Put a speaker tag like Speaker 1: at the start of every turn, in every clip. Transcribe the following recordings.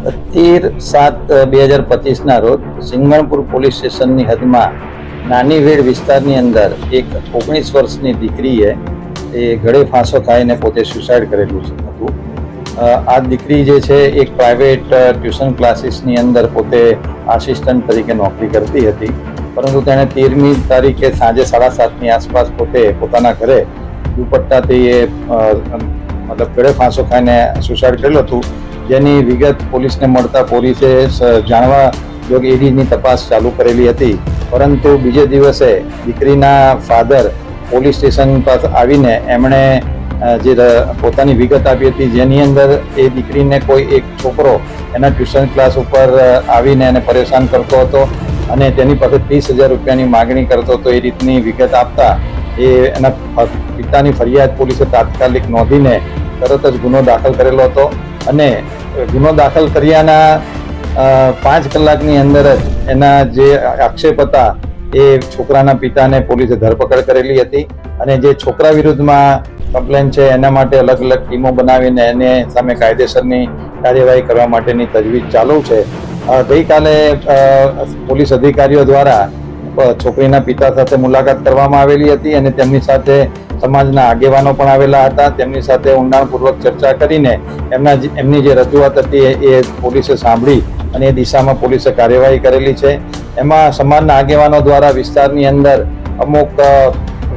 Speaker 1: તેર સાત બે હજાર પચીસના રોજ સિંગણપુર પોલીસ સ્ટેશનની હદમાં નાની વેડ વિસ્તારની અંદર એક ઓગણીસ વર્ષની દીકરીએ એ ગળે ફાંસો ખાઈને પોતે સુસાઇડ કરેલું હતું. આ દીકરી જે છે એક પ્રાઇવેટ ટ્યુશન ક્લાસીસની અંદર પોતે આસિસ્ટન્ટ તરીકે નોકરી કરતી હતી. પરંતુ તેણે તેરમી તારીખે સાંજે સાડા સાતની આસપાસ પોતે પોતાના ઘરે દુપટ્ટાથી એ મતલબ ગળે ફાંસો ખાઈને સુસાઇડ કરેલું હતું. જેની વિગત પોલીસને મળતા પોલીસે જાણવા યોગ ઈડીની તપાસ ચાલુ કરેલી હતી. પરંતુ બીજે દિવસે દીકરીના ફાધર પોલીસ સ્ટેશન પાસે આવીને એમણે જે પોતાની વિગત આપી હતી, જેની અંદર એ દીકરીને કોઈ એક છોકરો એના ટ્યુશન ક્લાસ ઉપર આવીને એને પરેશાન કરતો હતો અને તેની પાસે ત્રીસ હજાર રૂપિયાની માગણી કરતો હતો. એ રીતની વિગત આપતા એ એના પિતાની ફરિયાદ પોલીસે તાત્કાલિક નોંધીને તરત જ ગુનો દાખલ કરેલો હતો અને ગુનો દાખલ કર્યાના પાંચ કલાકની અંદર જ એના જે આક્ષેપ હતા એ છોકરાના પિતાને પોલીસે ધરપકડ કરેલી હતી અને જે છોકરા વિરુદ્ધમાં કમ્પ્લેન છે એના માટે અલગ અલગ ટીમો બનાવીને એને સામે કાયદેસરની કાર્યવાહી કરવા માટેની તજવીજ ચાલુ છે. ગઈકાલે પોલીસ અધિકારીઓ દ્વારા છોકરીના પિતા સાથે મુલાકાત કરવામાં આવેલી હતી અને તેમની સાથે સમાજના આગેવાનો પણ આવેલા હતા. તેમની સાથે ઊંડાણપૂર્વક ચર્ચા કરીને એમના એમની જે રજૂઆત હતી એ પોલીસે સાંભળી અને એ દિશામાં પોલીસે કાર્યવાહી કરેલી છે. એમાં સમાજના આગેવાનો દ્વારા વિસ્તારની અંદર અમુક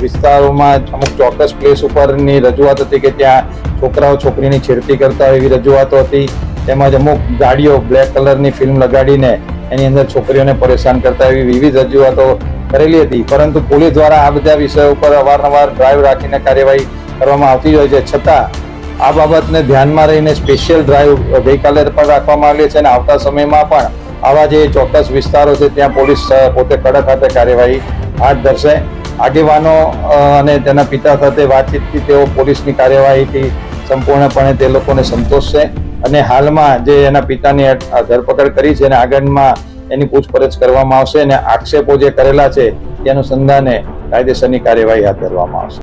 Speaker 1: વિસ્તારોમાં અમુક ચોક્કસ પ્લેસ ઉપરની રજૂઆત હતી કે ત્યાં છોકરાઓ છોકરીની છેડતી કરતા હોય એવી રજૂઆતો હતી. તેમજ અમુક ગાડીઓ બ્લેક કલરની ફિલ્મ લગાડીને એની અંદર છોકરીઓને પરેશાન કરતા એવી વિવિધ રજૂઆતો કરેલી હતી. પરંતુ પોલીસ દ્વારા આ બધા વિષયો ઉપર અવારનવાર ડ્રાઈવ રાખીને કાર્યવાહી કરવામાં આવતી હોય છે. છતાં, આ બાબતને ધ્યાનમાં રહીને સ્પેશિયલ ડ્રાઈવ ગઈકાલે પણ રાખવામાં આવેલી છે અને આવતા સમયમાં પણ આવા જે ચોક્કસ વિસ્તારો છે, ત્યાં પોલીસ પોતે કડક હાથે કાર્યવાહી હાથ ધરશે. આગેવાનો અને તેના પિતા સાથે વાતચીતથી તેઓ પોલીસની કાર્યવાહીથી સંપૂર્ણપણે તે લોકોને સંતોષ છે અને હાલમાં જે એના પિતાની ધરપકડ કરી છે અને આગળમાં એની પૂછપરછ કરવામાં આવશે અને આક્ષેપો જે કરેલા છે તે અનુસંધાને કાયદેસરની કાર્યવાહી હાથ ધરવામાં આવશે.